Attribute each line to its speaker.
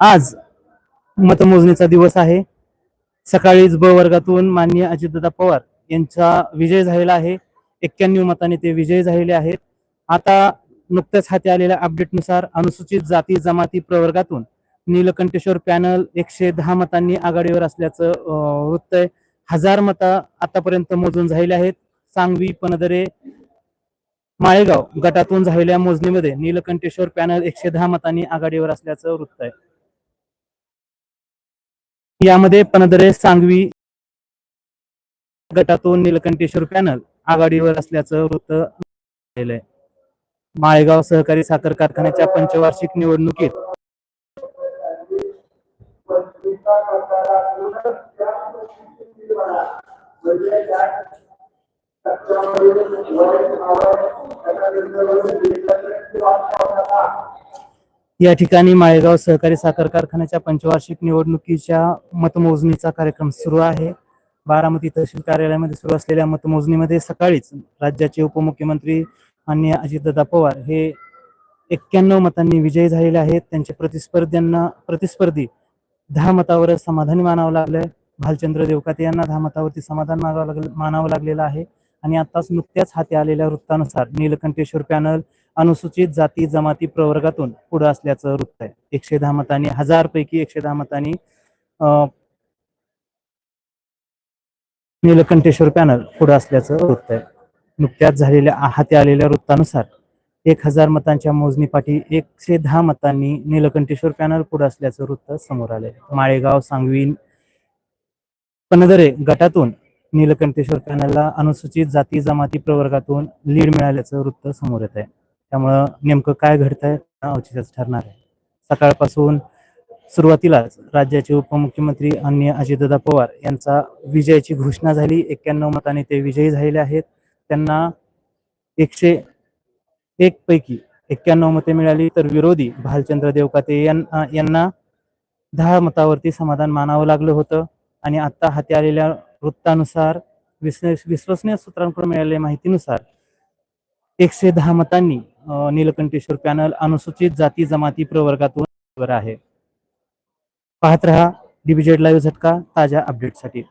Speaker 1: आज मतमोजणीचा दिवस आहे. सकाळीच ब वर्गातून माननीय अजितदादा पवार यांचा विजय झालेला आहे. एक्क्याण्णव मताने ते विजयी झालेले आहेत. आता नुकत्याच हाती आलेल्या अपडेटनुसार अनुसूचित जाती जमाती प्रवर्गातून नीलकंठेश्वर पॅनल एकशे दहा मतांनी आघाडीवर असल्याचं वृत्त आहे हजार मतं आतापर्यंत मोजून झालेले आहेत. सांगवी पनदरे माळेगाव गटातून झालेल्या मोजणीमध्ये नीलकंठेश्वर पॅनल एकशे दहा मतांनी आघाडीवर असल्याचं वृत्त आहे यामध्ये पनदरे सांगवी गटातून नीलकंठेश्वर पॅनल आघाडीवर असल्याचं वृत्त आहे माळेगाव सहकारी साखर कारखान्याच्या पंचवार्षिक निवडणुकीत या ठिकाणी माळेगाव सहकारी साखर कारखान्याच्या पंचवार्षिक निवडणुकीच्या मतमोजणीचा कार्यक्रम सुरू आहे. बारामती तहसील कार्यालयामध्ये सुरू असलेल्या मतमोजणीमध्ये सकाळीच राज्याचे उपमुख्यमंत्री माननीय अजितदादा पवार हे एक्क्याण्णव मतांनी विजयी झालेले आहेत. त्यांच्या प्रतिस्पर्ध्यांना प्रतिस्पर्धी दहा मतावर समाधानी मानावं लागलंय. भालचंद्र देवकाते यांना दहा मतावरती समाधान मागावं लागलं मानावं लागलेलं आहे. आणि आताच नुकत्याच हाती आलेल्या वृत्तानुसार नीलकंठेश्वर पॅनल अनुसूचित जाती जमाती प्रवर्गातून पुढे असल्याचं वृत्त आहे. एकशे दहा मतांनी हजार पैकी एकशे दहा मतांनी नीलकंठेश्वर पॅनल पुढे असल्याचं वृत्त आहे. नुकत्याच झालेल्या हाती आलेल्या वृत्तानुसार एक हजार मतांच्या मोजणीपाठी एकशे दहा मतांनी नीलकंठेश्वर पॅनल पुढे असल्याचं वृत्त समोर आलंय. माळेगाव सांगवी पनदरे गटातून नीलकंठेश्वर पॅनलला अनुसूचित जाती जमाती प्रवर्गातून लीड मिळाल्याचं वृत्त समोर येत आहे. त्यामुळं नेमकं काय घडतंय आहे औचित्यच ठरणार आहे. सकाळपासून सुरुवातीलाच राज्याचे उपमुख्यमंत्री माननीय अजितदादा पवार यांचा विजयाची घोषणा झाली. एक्क्याण्णव मताने ते विजयी झालेले आहेत. त्यांना एकशे एक पैकी एक्क्याण्णव मते मिळाली. तर विरोधी भालचंद्र देवकाते यांना यांना दहा मतावरती समाधान मानावं लागलं होतं. आणि आता हाती आलेल्या वृत्तानुसार विश्व विश्वसनीय सूत्रांकडून मिळालेल्या माहितीनुसार एकशे दहा मतांनी नीलकंठेश्वर पॅनल अनुसूचित जाती जमाती प्रवर्गातून आहे. पाहत रहा डिबिजेड लाईव्ह झटका ताज्या अपडेटसाठी